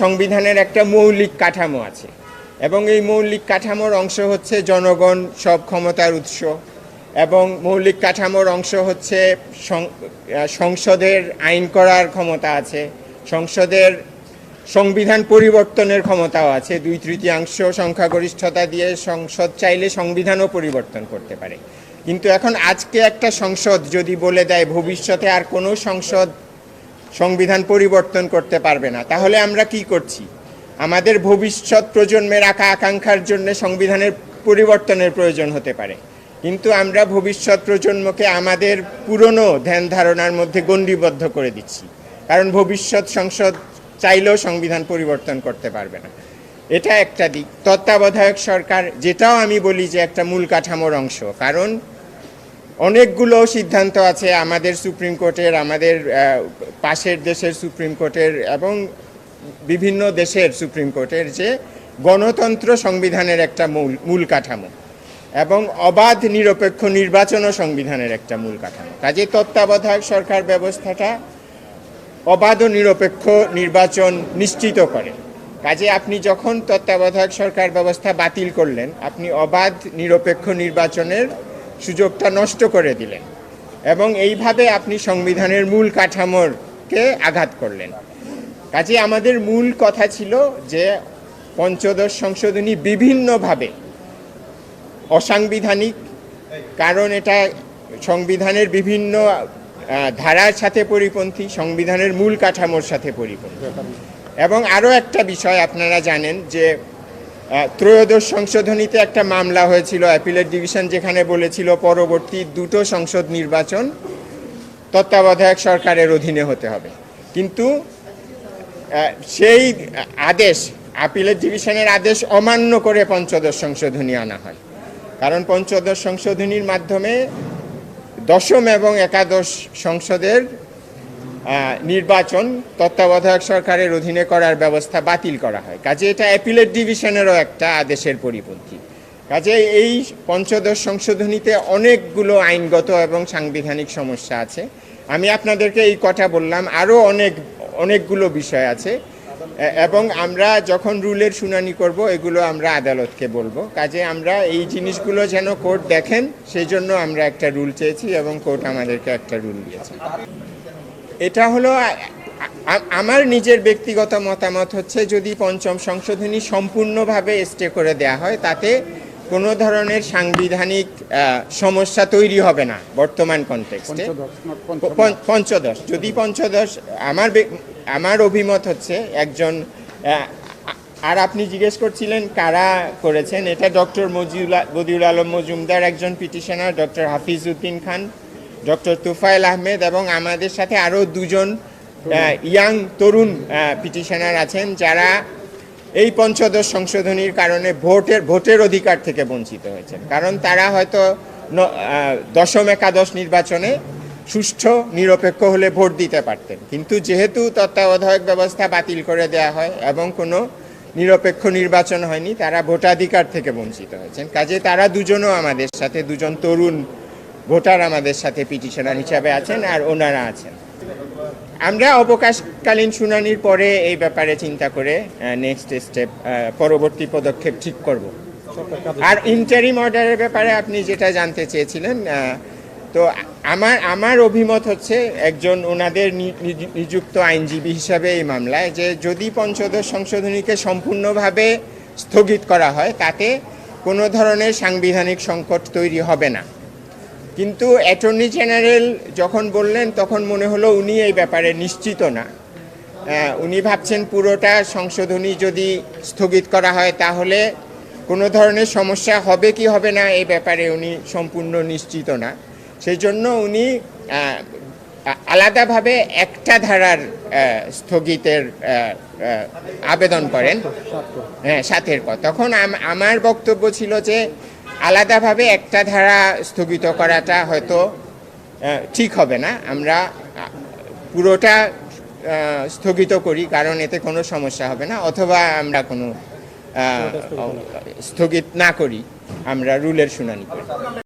সংবিধানের একটা মৌলিক কাঠামো আছে। এবং এই মৌলিক কাঠামোর অংশ হচ্ছে জনগণ, সব ক্ষমতার উৎস। এবং মৌলিক কাঠামোর অংশ হচ্ছে সংসদের আইন করার ক্ষমতা আছে। সংসদের সংবিধান পরিবর্তনের ক্ষমতাও আছে। দুই তৃতীয়াংশ সংখ্যাগরিষ্ঠতা দিয়ে সংসদ চাইলে সংবিধানও পরিবর্তন করতে পারে। কিন্তু এখন আজকে একটা সংসদ যদি বলে দেয়, ভবিষ্যতে আর কোনো সংসদ সংবিধান পরিবর্তন করতে পারবে না। তাহলে আমরা কি করছি? আমাদের ভবিষ্যৎ প্রজন্মের আকা আকাঙ্ক্ষার জন্য সংবিধানের পরিবর্তনের প্রয়োজন হতে পারে। কিন্তু আমরা ভবিষ্যৎ প্রজন্মকে আমাদের পুরনো ধ্যান ধারণার মধ্যে গণ্ডিবদ্ধ করে দিচ্ছি। কারণ ভবিষ্যৎ সংসদ চাইলেও সংবিধান পরিবর্তন করতে পারবে না। এটা একটা দিক। তত্ত্বাবধায়ক সরকার, যেটাও আমি বলি যে একটা মূল কাঠামোর অংশ। কারণ অনেকগুলো সিদ্ধান্ত আছে আমাদের সুপ্রিম কোর্টের, আমাদের পাশের দেশের সুপ্রিম কোর্টের এবং বিভিন্ন দেশের সুপ্রিম কোর্টের যে গণতন্ত্র সংবিধানের একটা মূল মূল কাঠামো এবং অবাধ নিরপেক্ষ নির্বাচনও সংবিধানের একটা মূল কাঠামো। কাজে তত্ত্বাবধায়ক সরকার ব্যবস্থাটা অবাধ ও নিরপেক্ষ নির্বাচন নিশ্চিত করে। কাজে আপনি যখন তত্ত্বাবধায়ক সরকার ব্যবস্থা বাতিল করলেন, আপনি অবাধ নিরপেক্ষ নির্বাচনের সুযোগটা নষ্ট করে দিলেন। এবং এইভাবে আপনি সংবিধানের মূল কাঠামোরকে আঘাত করলেন। কাজে আমাদের মূল কথা ছিল যে পঞ্চদশ সংশোধনী বিভিন্নভাবে অসাংবিধানিক, কারণ এটা সংবিধানের বিভিন্ন ধারার সাথে পরিপন্থী, সংবিধানের মূল কাঠামোর সাথে পরিপন্থী। এবং আরও একটা বিষয় আপনারা জানেন যে ত্রয়োদশ সংশোধনীতে একটা মামলা হয়েছিল, অ্যাপিলেট ডিভিশন যেখানে বলেছিল পরবর্তী দুটো সংসদ নির্বাচন তত্ত্বাবধায়ক সরকারের অধীনে হতে হবে। কিন্তু সেই আদেশ আপিলের ডিভিশনের আদেশ অমান্য করে পঞ্চদশ সংশোধনী আনা হয়। কারণ পঞ্চদশ সংশোধনীর মাধ্যমে দশম এবং একাদশ সংসদের নির্বাচন তত্ত্বাবধায়ক সরকারের অধীনে করার ব্যবস্থা বাতিল করা হয়। কাজে এটা অ্যাপিলেট ডিভিশনেরও একটা আদেশের পরিপন্থী। কাজে এই পঞ্চদশ সংশোধনীতে অনেকগুলো আইনগত এবং সাংবিধানিক সমস্যা আছে। আমি আপনাদেরকে এই কথা বললাম, আরও অনেক, অনেকগুলো বিষয় আছে। এবং আমরা যখন রুলের শুনানি করব, এগুলো আমরা আদালতকে বলব। কাজে আমরা এই জিনিসগুলো যেন কোর্ট দেখেন সেই জন্য আমরা একটা রুল চেয়েছি এবং কোর্ট আমাদেরকে একটা রুল দিয়েছে। এটা হলো আমার নিজের ব্যক্তিগত মতামত হচ্ছে যদি পঞ্চম সংশোধনী সম্পূর্ণভাবে স্টে করে দেয়া হয় তাতে কোনো ধরনের সাংবিধানিক সমস্যা তৈরি হবে না বর্তমান কনটেক্সটে পঞ্চদশ যদি পঞ্চদশ আমার আমার অভিমত হচ্ছে একজন আর আপনি জিজ্ঞেস করছিলেন কারা করেছেন এটা ডক্টর মজিউল বদিউল আলম মজুমদার একজন petitioner doctor Hafiz Uddin Khan. Doctor Tufail Ahmed এবং আমাদের সাথে আরও দুজন ইয়াং তরুণ পিটিশনার আছেন যারা এই পঞ্চদশ সংশোধনীর কারণে ভোটের ভোটের অধিকার থেকে বঞ্চিত হয়েছেন। কারণ তারা হয়তো দশম একাদশ নির্বাচনে সুষ্ঠু, নিরপেক্ষ হলে ভোট দিতে পারতেন। কিন্তু যেহেতু তত্ত্বাবধায়ক ব্যবস্থা বাতিল করে দেয়া হয় এবং কোনো নিরপেক্ষ নির্বাচন হয়নি, তারা ভোটাধিকার থেকে বঞ্চিত হয়েছেন। কাজে তারা দুজনও আমাদের সাথে, দুজন তরুণ ভোটার আমাদের সাথে পিটিশনার হিসাবে আছেন আর ওনারা আছেন। আমরা অবকাশকালীন শুনানির পরে এই ব্যাপারে চিন্তা করে নেক্সট স্টেপ পরবর্তী পদক্ষেপ ঠিক করব। আর ইন্টারিম অর্ডারের ব্যাপারে আপনি যেটা জানতে চেয়েছিলেন তো আমার আমার অভিমত হচ্ছে একজন ওনাদের নিযুক্ত আইনজীবী হিসাবে এই মামলায় যে যদি পঞ্চদশ সংশোধনীকে সম্পূর্ণভাবে স্থগিত করা হয়, তাতে কোনো ধরনের সাংবিধানিক সংকট তৈরি হবে না। কিন্তু অ্যাটর্নি জেনারেল যখন বললেন, তখন মনে হলো উনি এই ব্যাপারে নিশ্চিত না। উনি ভাবছেন পুরোটা সংশোধনী যদি স্থগিত করা হয়, তাহলে কোনো ধরনের সমস্যা হবে কি হবে না, এই ব্যাপারে উনি সম্পূর্ণ নিশ্চিত না। সেই জন্য উনি আলাদাভাবে একটা ধারার স্থগিতের আবেদন করেন। হ্যাঁ সাথের পর। তখন আমার বক্তব্য ছিল যে আলাদাভাবে একটা ধারা স্থগিত করাটা হয়তো ঠিক হবে না। আমরা পুরোটা স্থগিত করি কারণ এতে কোনো সমস্যা হবে না অথবা আমরা কোনো স্থগিত না করি আমরা রুলের শুনানি করি।